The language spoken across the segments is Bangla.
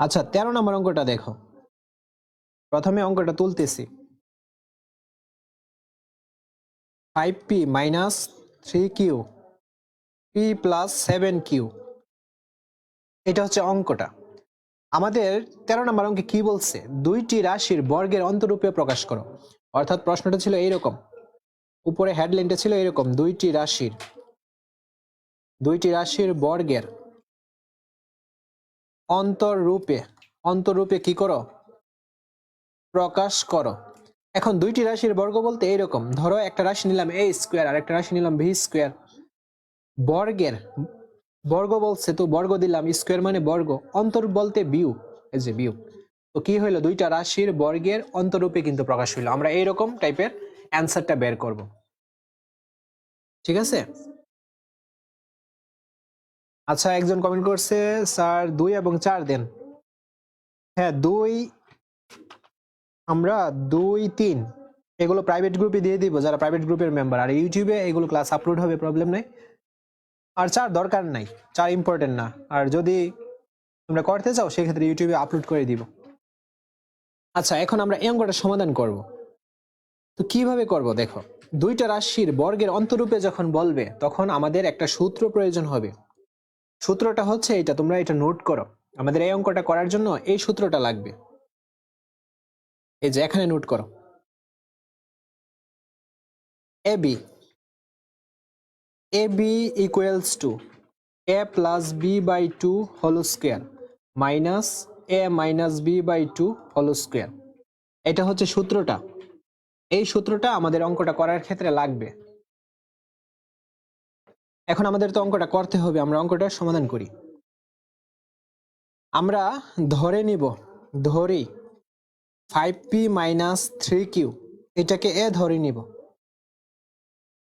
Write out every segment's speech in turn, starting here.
আচ্ছা তেরো নম্বর অঙ্কটা দেখো। প্রথমে অঙ্কটা তুলতেছি। Five P minus three Q P plus seven Q এটা হচ্ছে অঙ্কটা। আমাদের তেরো নম্বর অঙ্কে কি বলছে? দুইটি রাশির বর্গের অন্তরূপে প্রকাশ করো। অর্থাৎ প্রশ্নটা ছিল এইরকম। উপরে হেডলাইনটা ছিল এরকম দুইটি রাশির। দুইটি রাশির বর্গের অন্তররূপে অন্তররূপে কি করো? প্রকাশ করো। এখন দুইটি রাশির বর্গ বলতে এইরকম। ধরো একটা রাশি নিলাম এ স্কোয়ার আর একটা রাশি নিলাম ভি স্কোয়ার বর্গের, বর্গ বলছে তো বর্গ দিলাম স্কোয়ার মানে বর্গ। অন্তর বলতে বিউ এই যে বিউ তো কি হইল? দুইটা রাশির বর্গের অন্তরূপে কিন্তু প্রকাশ হইল। আমরা এইরকম টাইপের অ্যান্সারটা বের করব। ঠিক আছে? আচ্ছা একজন কমেন্ট করছে, স্যার, দুই এবং চার দেন। হ্যাঁ দুই, আমরা দুই, তিন, এগুলো প্রাইভেট গ্রুপে দিয়ে দিব, যারা প্রাইভেট গ্রুপের মেম্বার আর ইউটিউবে এগুলো ক্লাস আপলোড হবে প্রবলেম নেই। আর চার দরকার নাই, চার ইম্পর্টেন্ট না। আর যদি তোমরা করতে চাও, সেক্ষেত্রে ইউটিউবে আপলোড করে দিব। আচ্ছা এখন আমরা এই অঙ্কটা সমাধান করব। তো কীভাবে করব, দেখো? দুইটা রাশির বর্গের অন্তরূপে যখন বলবে, তখন আমাদের একটা সূত্র প্রয়োজন হবে। সূত্রটা হচ্ছে এটা, তোমরা এটা নোট করো। আমাদের এই অঙ্কটা করার জন্য এই সূত্রটা লাগবে। এই যে, এখানে নোট করো। A B A B equals to A plus B by two whole square minus A minus B by two whole square এটা হচ্ছে সূত্রটা। এই সূত্রটা আমাদের অঙ্কটা করার ক্ষেত্রে লাগবে। এখন আমাদের তো অঙ্কটা করতে হবে, আমরা অঙ্কটা সমাধান করি। আমরা ধরে নিব, ধরি five P minus three Q এটাকে এ ধরে নিব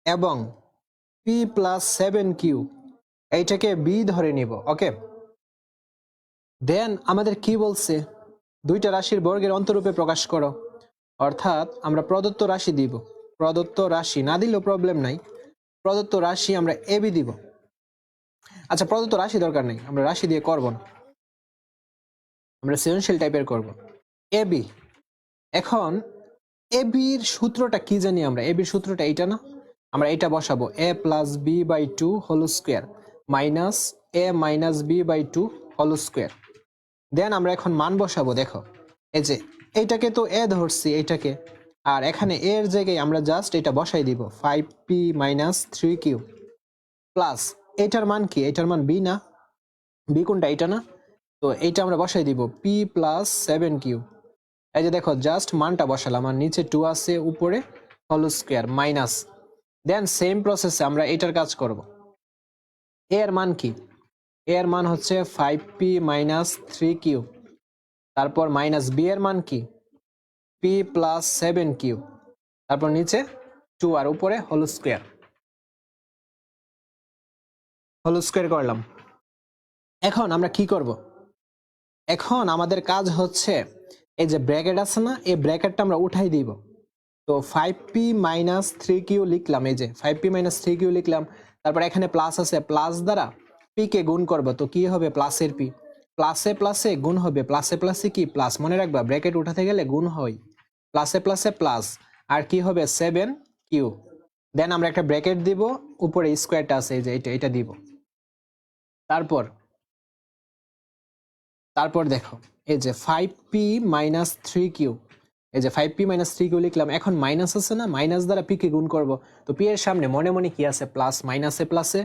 এবং পি প্লাস সেভেন কিউ এইটাকে বি ধরে নিব ওকে দেন আমাদের কি বলছে? দুইটা রাশির বর্গের অন্তরূপে প্রকাশ করো। অর্থাৎ আমরা প্রদত্ত রাশি দিব। প্রদত্ত রাশি, না দিলেও প্রবলেম নাই। প্রদত্ত রাশি আমরা এবি দিব। আচ্ছা প্রদত্ত রাশি দরকার নেই। আমরা রাশি দিয়ে করব না। আমরা সৃজনশীল টাইপের করব। এবি এখন এবির সূত্রটা কি জানি আমরা? এবির সূত্রটা এইটা না? আমরা এটা বসাবো। A plus B by two whole square minus A minus B by two whole square then আমরা এখন মান বসাবো, দেখো। এই যে, এইটাকে তো এ ধরছি, এইটাকে। আর এখানে এর জায়গায় আমরা জাস্ট এটা বসাই দিব five P minus three Q plus এইটার মান কি? এটার মান বি না? বি কোনটা? এইটা না? তো এইটা আমরা বসাই দিব পি প্লাস সেভেন কিউ এই যে দেখো জাস্ট মানটা বসালাম, আর নিচে টু আছে, উপরে whole square minus then same প্রসেসে আমরা এটার কাজ করব। এর মান কি? এর মান হচ্ছে five P minus three Q তারপর মাইনাস বি এর মান কি? পি প্লাস সেভেন কিউ তারপর নিচে টু আর উপরে হোল স্কোয়ার হোল স্কোয়ার করলাম। এখন আমরা কি করব? এখন আমাদের কাজ হচ্ছে, এই যে ব্র্যাকেট আছে না, এই ব্র্যাকেটটা আমরা উঠাই দিব। তো five P minus three Q লিখলাম, এই যে five P minus three Q লিখলাম। তারপর এখানে প্লাস আছে প্লাস দ্বারা পি কে গুণ করব, তো কি হবে প্লাসের পি প্লাসে প্লাসে গুণ হবে প্লাসে প্লাসে কি? প্লাস মনে রাখবা ব্র্যাকেট উঠাতে গেলে গুণ হয়। প্লাসে প্লাসে প্লাস আর কি হবে? সেভেন কিউ দেন আমরা একটা ব্র্যাকেট দিব, উপরে স্কোয়ারটা আছে, এই যে এটা এটা দিব। তারপর তারপর দেখো, এই যে five P minus three Q এই যে five P minus three Q লিখলাম, এখন মাইনাস আছে না? মাইনাস দ্বারা পি কে গুণ করব? তো পি এর সামনে মনে মনে কি আছে? প্লাস মাইনাসে প্লাসে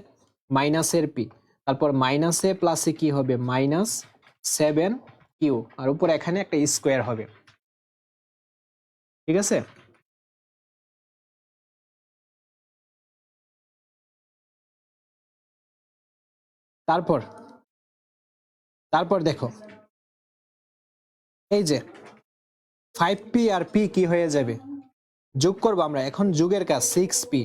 মাইনাসের পি তারপর মাইনাসে প্লাসে কি হবে? মাইনাস সেভেন কিউ আর উপরে এখানে একটা স্কোয়ার হবে। ঠিক আছে? তারপর তারপর দেখো। এই যে ফাইভ পি আর পি কি হয়ে যাবে? যোগ করব আমরা। এখন যুগের কাজ সিক্স পি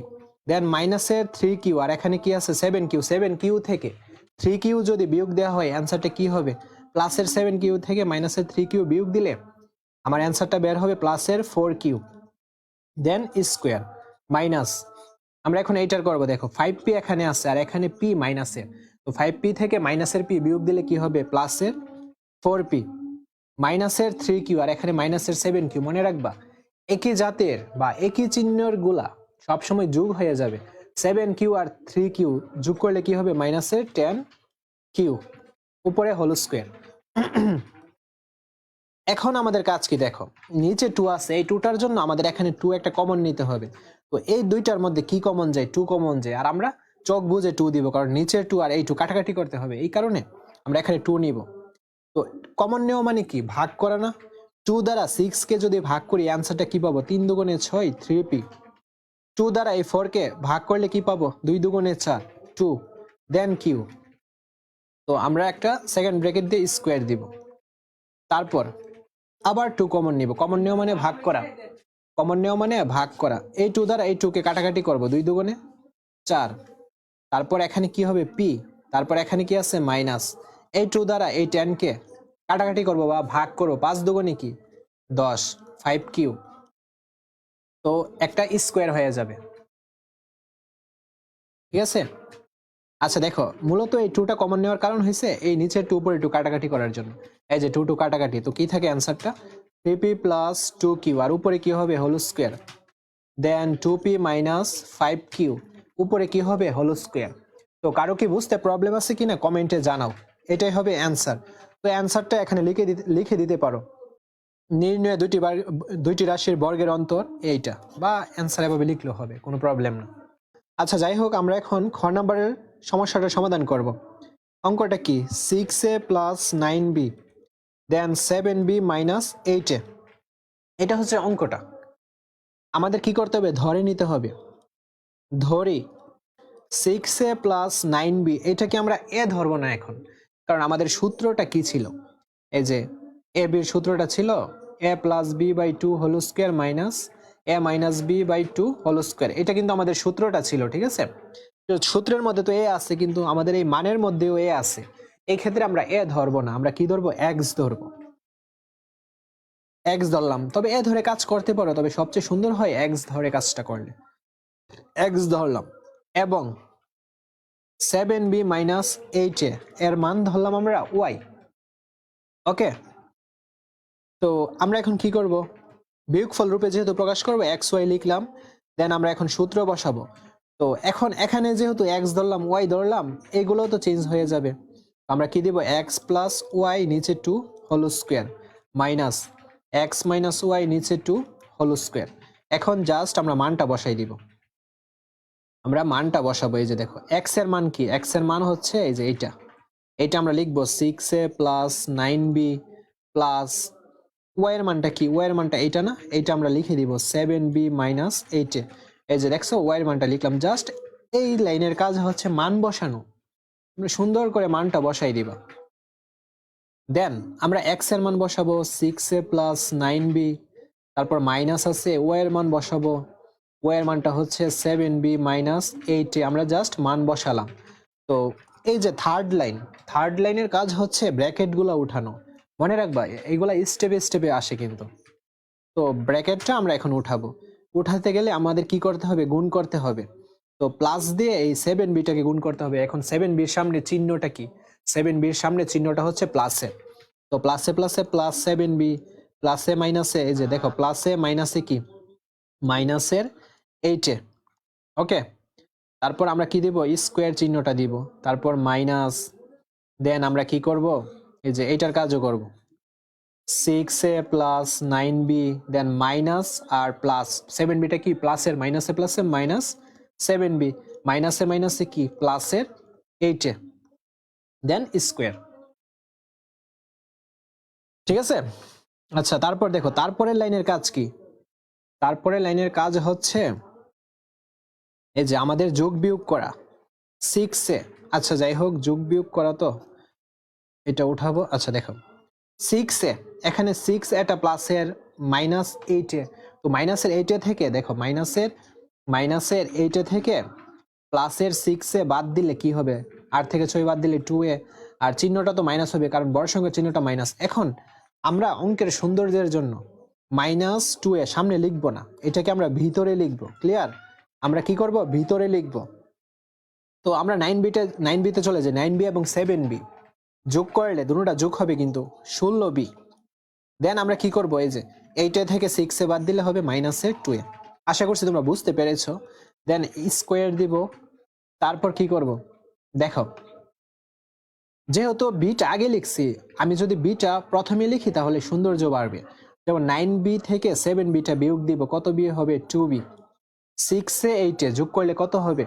দেন মাইনাসের থ্রি কিউ আর এখানে কি আছে? সেভেন কিউ সেভেন কিউ থেকে। থ্রি কিউ যদি বিয়োগ দেওয়া হয় অ্যান্সারটা কি হবে? প্লাসের সেভেন কিউ থেকে মাইনাসের থ্রি কিউ বিয়োগ দিলে আমার অ্যান্সারটা বের হবে প্লাসের four Q then square minus আমরা এখন এইটার করব, দেখো ফাইভ পি এখানে আছে আর এখানে পি মাইনাসের তো ফাইভ পি থেকে মাইনাসের পি বিয়োগ দিলে কি হবে? প্লাসের ফোর পি মাইনাসের থ্রি কিউ আর এখানে মাইনাসের সেভেন কিউ, মনে রাখবা? একই জাতের বা একই চিহ্নরগুলা সবসময় যোগ হয়ে যাবে। সেভেন কিউ আর থ্রি কিউ যোগ করলে কি হবে? মাইনাসের টেন কিউ। উপরে হোল স্কোয়ার এখন আমাদের কাজ কি দেখো? নিচে টু আছে, এই টুটার জন্য আমাদের এখানে টু একটা কমন নিতে হবে। তো এই দুইটার মধ্যে কি কমন যায়? টু কমন যায়। আর আমরা চোখ বুঝে টু দিব, কারণ নিচের টু আর এই টু কাটাকাটি করতে হবে। এই কারণে আমরা এখানে টু নিব। তো কমন নেওয়া মানে কি? ভাগ করা না। টু দ্বারা সিক্স কে যদি ভাগ করি অ্যান্সারটা কি পাবো? তিন দুগুণে ছয় থ্রি পি টু দ্বারা এই ফোর কে ভাগ করলে কি পাবো? দুই দুগুণে চার টু দেন কিউ তো আমরা একটা সেকেন্ড ব্রেকেট দিয়ে স্কোয়ার দিব। তারপর আবার টু কমন নিব। কমন নেওয়া মানে ভাগ করা। কমন নেওয়া মানে ভাগ করা। এই টু দ্বারা এই টুকে কাটাকাটি করব। দুই দুগুণে চার। তারপর এখানে কি হবে? পি তারপর এখানে কি আছে? মাইনাস এই টু দ্বারা এই টেনকে কাটাকাটি করব বা ভাগ করব। পাঁচ দুগুণে কি? দশ। ফাইভ কিউ তো একটা স্কোয়ার হয়ে যাবে। ঠিক আছে? আচ্ছা দেখো, মূলত এই টুটা কমন নেওয়ার কারণ হয়েছে এই নিচের টু উপরে টু কাটাকাটি করার জন্য। এই যে টু টু কাটাকাটি, তো কি থাকে অ্যান্সারটা three P plus two Q আর উপরে কি হবে? Whole square then two P minus five Q উপরে কি হবে? হোল স্কোয়ার তো কারও কি বুঝতে প্রবলেম আছে কিনা কমেন্টে জানাও। এটাই হবে অ্যান্সার তো অ্যান্সারটা এখানে লিখে দিতে লিখে দিতে পারো। নির্ণয় বার- দুইটি রাশির বর্গের অন্তর এইটা, বা অ্যান্সার এভাবে লিখলেও হবে, কোনো প্রবলেম না। আচ্ছা যাই হোক, আমরা এখন খ নাম্বারের সমস্যাটার সমাধান করব। অঙ্কটা কি? Six A plus nine B then seven B minus eight A এটা হচ্ছে অঙ্কটা। আমাদের কি করতে হবে? ধরে নিতে হবে। ধরি six A plus nine B এটাকে আমরা এ ধরবো না এখন। কারণ আমাদের সূত্রটা কি ছিল? এই যে এ বির সূত্রটা ছিল A plus B by two whole square minus A minus B by two whole square এটা কিন্তু আমাদের সূত্রটা ছিল, ঠিক আছে? সূত্রের মধ্যে তো এ আছে, কিন্তু আমাদের এই মানের মধ্যেও এ আছে। এই ক্ষেত্রে আমরা এ ধরবো না, আমরা কি ধরবো? এক্স ধরবো। এক্স ধরলাম। তবে এ ধরে কাজ করতে পারো, তবে সবচেয়ে সুন্দর হয় এক্স ধরে কাজটা করলে। এক্স ধরলাম এবং seven B minus eight A এর মান ধরলাম আমরা ওয়াই ওকে তো আমরা এখন কি করব? বিয়োগফল রূপে যেহেতু প্রকাশ করব এক্স ওয়াই লিখলাম দেন আমরা এখন সূত্র বসাবো। তো এখন এখানে যেহেতু এক্স ধরলাম ওয়াই ধরলাম এগুলো তো চেঞ্জ হয়ে যাবে। আমরা কি দিব? এক্স প্লাস ওয়াই নিচে two whole square minus X minus Y নিচে টু হোল স্কোয়ার এখন জাস্ট আমরা মানটা বসাই দিব। আমরা মানটা বসাবো, এই যে দেখো এক্সের মান কি? এক্সের মান হচ্ছে এই যে এইটা। এইটা আমরা লিখব six A plus nine B plus Y এর মানটা কি? ওয়াই এর মানটা এইটা না? এইটা আমরা লিখে দিব সেভেন বি মাইনাস এইটে এই যে দেখছ ওয়াই মানটা লিখলাম জাস্ট এই লাইনের কাজ হচ্ছে মান বসানো। সুন্দর করে মানটা বসাই দিবা। দেন আমরা এক্সের মান বসাবো six A plus nine B তারপর মাইনাস আছে ওয়াই এর মান বসাবো। ওয়াই এর মানটা হচ্ছে সেভেন বি মাইনাস এইটে আমরা জাস্ট মান বসালাম। তো এই যে থার্ড লাইন থার্ড লাইনের কাজ হচ্ছে ব্র্যাকেটগুলো উঠানো। মনে রাখবা এইগুলা স্টেপে স্টেপে আসে কিন্তু। তো ব্র্যাকেটটা আমরা এখন উঠাবো। উঠাতে গেলে আমাদের কি করতে হবে? গুণ করতে হবে। তো প্লাস দিয়ে এই সেভেন বিটাকে গুণ করতে হবে। এখন সেভেন বির সামনে চিহ্নটা কি? সেভেন বির সামনে চিহ্নটা হচ্ছে প্লাসে তো প্লাসে প্লাসে প্লাস সেভেন বি প্লাসে মাইনাসে এই যে দেখো প্লাসে মাইনাসে কি? মাইনাসের এইটে ওকে তারপর আমরা কি দিব? স্কোয়ার চিহ্নটা দিব। তারপর মাইনাস দেন আমরা কি করব? এই যে এইটার কাজও করব। Six A plus nine B then minus R plus seven বিটা কি? প্লাসের মাইনাসে প্লাসে মাইনাস সেভেন বি মাইনাসে মাইনাসে কি? প্লাসের এইটে দেন স্কোয়ার ঠিক আছে? আচ্ছা তারপর দেখো, তারপরের লাইনের কাজ কি? তারপরে লাইনের কাজ হচ্ছে এই যে আমাদের যোগ বিয়োগ করা সিক্সে আচ্ছা যাই হোক, যোগ বিয়োগ করা তো, এটা উঠাবো। আচ্ছা দেখো সিক্সে এখানে সিক্স এটা প্লাসের মাইনাস এইটে তো মাইনাসের এইটে থেকে, দেখো মাইনাসের মাইনাসের এইটে থেকে প্লাসের সিক্সে বাদ দিলে কি হবে? আট থেকে ছয় বাদ দিলে টু এ। আর চিহ্নটা তো মাইনাস হবে, কারণ বড় সঙ্গে চিহ্নটা মাইনাস এখন আমরা অঙ্কের সৌন্দর্যের জন্য মাইনাস টু এ সামনে লিখব না। এটাকে আমরা ভিতরে লিখব ক্লিয়ার আমরা কি করব? ভিতরে লিখব। তো আমরা নাইন বিতে নাইন বিতে চলে যাই নাইন বি এবং সেভেন বি যোগ করলে, দুটোটা যোগ হবে কিন্তু ষোলো বি দেন আমরা কি করব? এই যে এইটা থেকে সিক্সে বাদ দিলে হবে মাইনাসে টু এ। আশা করছি তোমরা বুঝতে পেরেছ। দেন স্কোয়ার দিব। তারপর কি করব? দেখো। যেহেতু বিটা আগে লিখছি, আমি যদি বিটা প্রথমে লিখি তাহলে সৌন্দর্য বাড়বে। যেমন নাইন বি থেকে সেভেন বিটা বিয়োগ দিব, কত বি হবে? টু বি সিক্সে এইটে যোগ করলে কত হবে?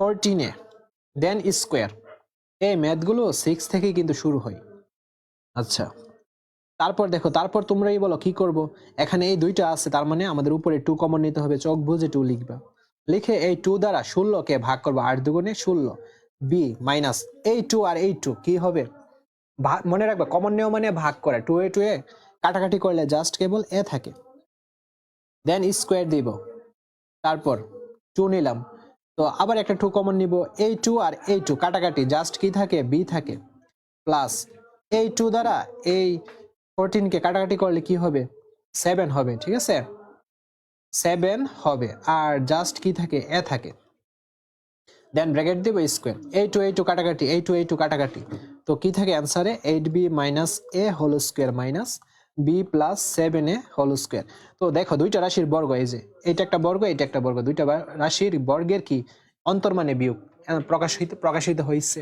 ফোরটিনে দেন স্কোয়ার এই ম্যাথগুলো সিক্স থেকেই কিন্তু শুরু হয়। আচ্ছা। তারপর দেখো, তারপর তোমরাই বলো, কি করব? এখানে এই দুইটা আছে, তার মানে আমাদের উপরে টু কমন নিতে হবে, চোখ বুঝে টু লিখবা। লিখে এই টু দ্বারা ষোলোকে ভাগ করব, আট দুগুণে ষোলো বি মাইনাস এই টু আর এই টু কি হবে? মনে রাখবে কমন নিয়ম মানে ভাগ করে টু এ টু এ কাটাকাটি করলে জাস্ট কেবল এ থাকে। দেন স্কোয়ার দিব। তারপর টু নিলাম। তো আবার একটা টু কমন নিব, এই টু আর এই টু কাটাকাটি জাস্ট কি থাকে? বি থাকে। প্লাস এই টু দ্বারা এই ফোরটিনকে কাটাকাটি করলে কি হবে? সেভেন হবে, ঠিক আছে? সেভেন হবে, আর জাস্ট কি থাকে? এ থাকে। দেন ব্র্যাকেট দিব স্কোয়ার এই টু এই টু কাটাকাটি এই টু এই টু কাটাকাটি। তো কি থাকে অ্যান্সারে eight B minus A whole square minus B plus seven A whole square তো দেখো, দুইটা রাশির বর্গ এই যে, এইটা একটা বর্গ এটা একটা বর্গ। দুইটা রাশির বর্গের কি? অন্তর্মানে বিয়োগ। প্রকাশিত প্রকাশিত হয়েছে